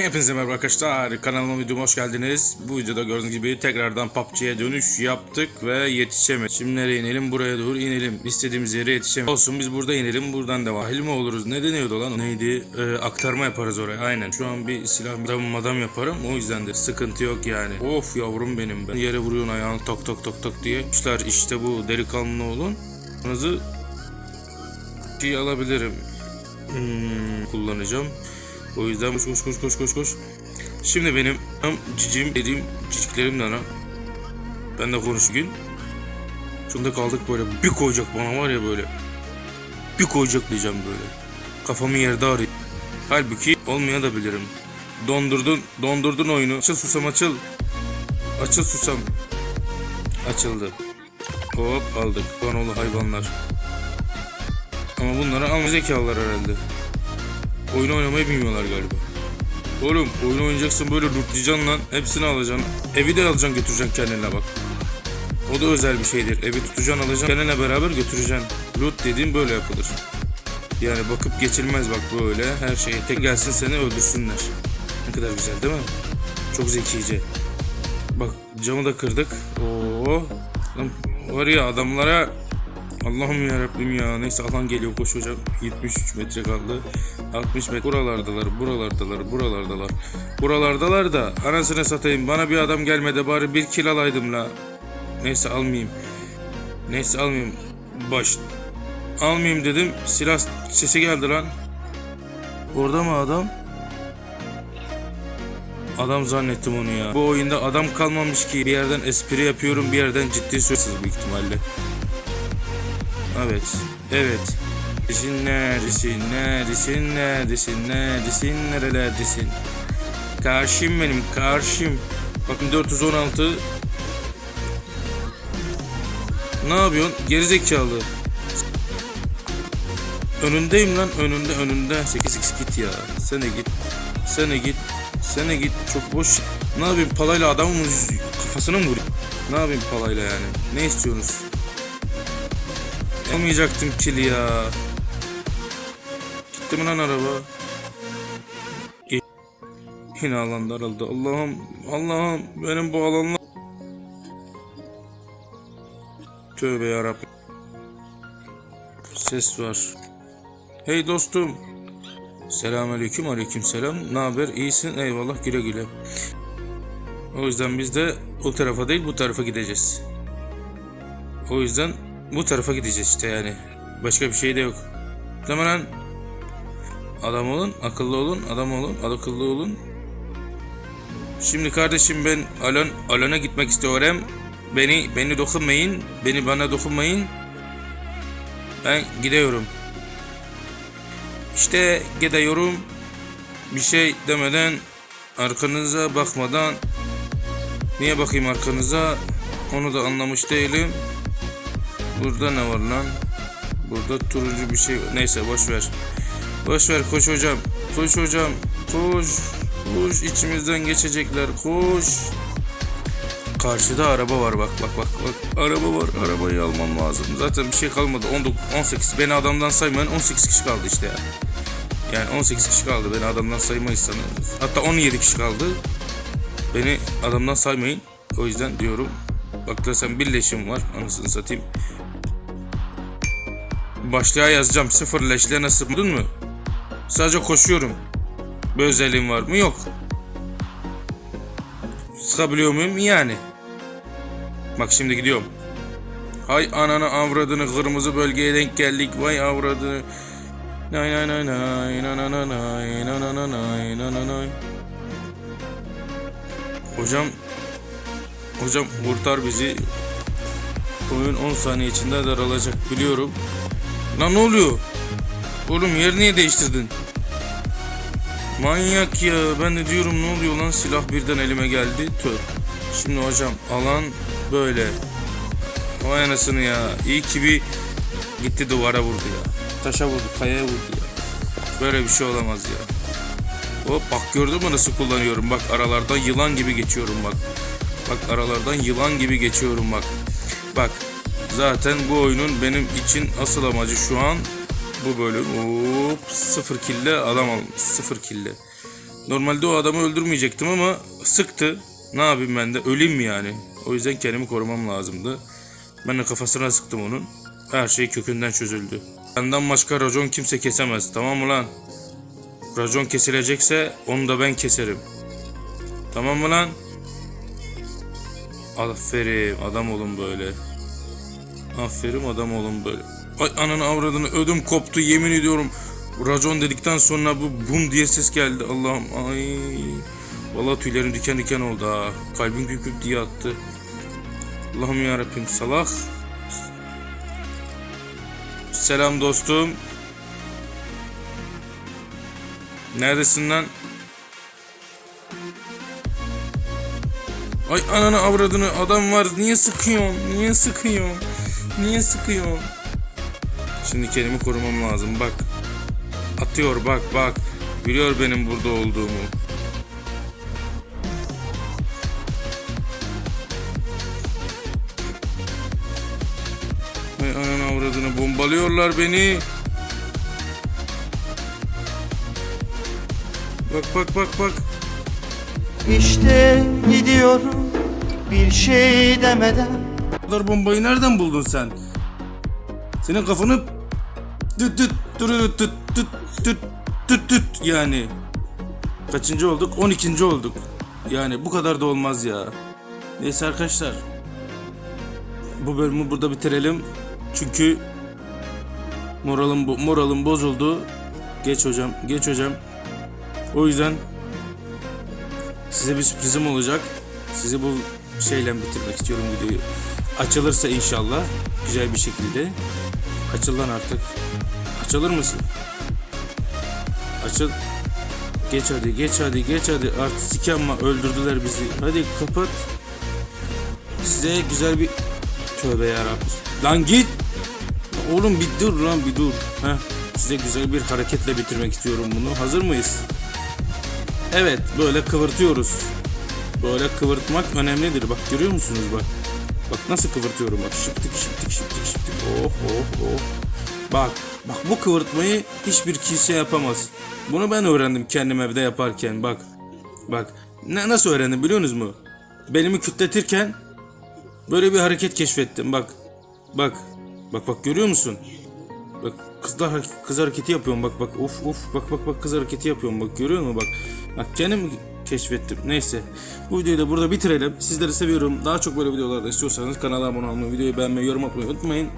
Hepinize merhaba arkadaşlar. Kanalıma videoma hoş geldiniz. Bu videoda gördüğünüz gibi tekrardan PUBG'ye dönüş yaptık ve yetişemedik. Şimdi nereye inelim? Buraya doğru inelim. İstediğimiz yere yetişemedik. Olsun biz burada inelim. Buradan devam. Dahil mi oluruz? Ne deniyordu lan? Neydi? Ee, aktarma yaparız oraya. Aynen. Şu an bir silah adam madam yaparım. O yüzden de sıkıntı yok yani. Of yavrum benim ben. Yere vuruyorsun ayağını tok tok tok tok diye. İşler işte bu delikanlı olun. Hızı şey alabilirim. Hmm, kullanacağım. O yüzden koş koş koş koş koş koş. Şimdi benim tam cicim dediğim ciciklerim de ana. Ben de konuş gün. Şunda kaldık böyle bir koyacak bana var ya böyle. Bir koyacak diyeceğim böyle. Kafamı yerde arayayım. Halbuki olmaya da bilirim. Dondurdun, dondurdun oyunu. Açıl susam açıl. Açıl susam. Açıldı. Hop aldık. Kanolu hayvanlar. Ama bunları alma zekalılar herhalde. Oyun oynamayı bilmiyorlar galiba. Oğlum oyun oynayacaksın böyle lootlayacaksın lan. Hepsini alacaksın. Evi de alacaksın götüreceksin kendine bak. O da özel bir şeydir. Evi tutacaksın alacaksın kendine beraber götüreceksin. Loot dediğim böyle yapılır. Yani bakıp geçilmez bak böyle her şeye tek gelsin seni öldürsünler. Ne kadar güzel değil mi? Çok zekice. Bak camı da kırdık. Oo. Var ya adamlara Allah'ım ya Rabbim ya. Neyse alan geliyor koş hocam. 73 metre kaldı. 60 metre. Buralardalar, buralardalar, buralardalar. Buralardalar da anasını satayım. Bana bir adam gelmedi bari bir kill alaydım la. Neyse almayayım. Neyse almayayım. Baş. Almayayım dedim. Silah sesi geldi lan. Orada mı adam? Adam zannettim onu ya. Bu oyunda adam kalmamış ki. Bir yerden espri yapıyorum, bir yerden ciddi söylüyorsunuz büyük ihtimalle. Evet. Evet. Neredesin, neredesin, neredesin, neredesin, neredesin, nerelerdesin? Karşım benim, karşım. Bakın 416. Ne yapıyorsun? Gerizekalı. Önündeyim lan, önünde, önünde. 8 x git ya. Sen de git. Sen de git. Sen de git. Çok boş. Ne yapayım? Palayla adamın kafasına mı vurayım? Ne yapayım palayla yani? Ne istiyorsunuz? Almayacaktım kili ya. Gitti mi lan araba? İyi. Yine alan daraldı. Allah'ım, Allah'ım benim bu alanla... Tövbe yarabbim. Ses var. Hey dostum. Selamünaleyküm, aleyküm selam. Ne haber? İyisin? Eyvallah, güle güle. O yüzden biz de o tarafa değil bu tarafa gideceğiz. O yüzden bu tarafa gideceğiz işte yani. Başka bir şey de yok. Lan. Adam olun, akıllı olun, adam olun, akıllı olun. Şimdi kardeşim ben Alan Alan'a gitmek istiyorum. Beni beni dokunmayın, beni bana dokunmayın. Ben gidiyorum. İşte gidiyorum. Bir şey demeden arkanıza bakmadan niye bakayım arkanıza onu da anlamış değilim. Burada ne var lan? Burada turuncu bir şey. Neyse boş ver. Boş ver koş hocam. Koş hocam. Koş. Koş içimizden geçecekler. Koş. Karşıda araba var bak bak bak bak. Araba var. Arabayı almam lazım. Zaten bir şey kalmadı. 19 18 beni adamdan saymayın. 18 kişi kaldı işte ya. Yani 18 kişi kaldı. Beni adamdan saymayızsanız. Hatta 17 kişi kaldı. Beni adamdan saymayın. O yüzden diyorum. Bak da sen birleşim var. Anasını satayım. Başlığa yazacağım. Sıfır leşle nasıl buldun mu? Sadece koşuyorum. Bir özelliğim var mı? Yok. Sıkabiliyor muyum? Yani. Bak şimdi gidiyorum. Hay ananı avradını kırmızı bölgeye denk geldik. Vay avradını. Nay nay nay nay nay nay nay nay nay nay nay nay nay. Hocam Hocam kurtar bizi. Oyun 10 saniye içinde daralacak biliyorum. Lan ne oluyor? Oğlum yer niye değiştirdin? Manyak ya. Ben de diyorum ne oluyor lan silah birden elime geldi. Tö. Şimdi hocam alan böyle. Vay anasını ya. İyi ki bir gitti duvara vurdu ya. Taşa vurdu, kayaya vurdu ya. Böyle bir şey olamaz ya. Hop bak gördün mü nasıl kullanıyorum? Bak aralardan yılan gibi geçiyorum bak. Bak aralardan yılan gibi geçiyorum bak. Bak zaten bu oyunun benim için asıl amacı şu an bu bölüm. Hop sıfır kille adam almış. Sıfır kille. Normalde o adamı öldürmeyecektim ama sıktı. Ne yapayım ben de öleyim mi yani? O yüzden kendimi korumam lazımdı. Ben de kafasına sıktım onun. Her şey kökünden çözüldü. Benden başka racon kimse kesemez tamam mı lan? Racon kesilecekse onu da ben keserim. Tamam mı lan? Aferin adam olun böyle. Aferin adam olun böyle. Ay ananı avradını ödüm koptu yemin ediyorum. Racon dedikten sonra bu bum diye ses geldi. Allah'ım ay. Vallahi tüylerim diken diken oldu ha. Kalbim güp diye attı. Allah'ım yarabbim salak. Selam dostum. Neredesin lan? Ay ananı avradını adam var. Niye sıkıyorsun? Niye sıkıyorsun? Niye sıkıyorsun? Şimdi kendimi korumam lazım. Bak. Atıyor bak bak. Biliyor benim burada olduğumu. Ay ananı avradını bombalıyorlar beni. Bak bak bak bak. İşte gidiyorum bir şey demeden Kadar bombayı nereden buldun sen? Senin kafanı tüt tüt tüt tüt tüt tüt tüt tüt yani. Kaçıncı olduk? 12. olduk. Yani bu kadar da olmaz ya. Neyse arkadaşlar. Bu bölümü burada bitirelim. Çünkü moralim bo- moralim bozuldu. Geç hocam, geç hocam. O yüzden size bir sürprizim olacak. Sizi bu şeyle bitirmek istiyorum videoyu. Açılırsa inşallah güzel bir şekilde. Açıl lan artık. Açılır mısın? Açıl. Geç hadi, geç hadi, geç hadi. Artistik yapma, öldürdüler bizi. Hadi kapat. Size güzel bir... Tövbe yarabbim. Lan git! Oğlum bir dur lan bir dur. Heh. Size güzel bir hareketle bitirmek istiyorum bunu. Hazır mıyız? Evet, böyle kıvırtıyoruz. Böyle kıvırtmak önemlidir. Bak görüyor musunuz bak. Bak nasıl kıvırtıyorum bak. Şıptık şıptık şıptık şıptık. Oh oh oh. Bak bak bu kıvırtmayı hiçbir kimse yapamaz. Bunu ben öğrendim kendim evde yaparken bak. Bak ne, nasıl öğrendim biliyorsunuz mu? Belimi kütletirken böyle bir hareket keşfettim bak. Bak. Bak bak görüyor musun? Bak kızlar kız hareketi yapıyorum bak bak uf uf bak bak bak kız hareketi yapıyorum bak görüyor musun bak. Bak kendim keşfettim. Neyse. Bu videoyu da burada bitirelim. Sizleri seviyorum. Daha çok böyle videolarda istiyorsanız kanala abone olmayı, videoyu beğenmeyi, yorum atmayı unutmayın.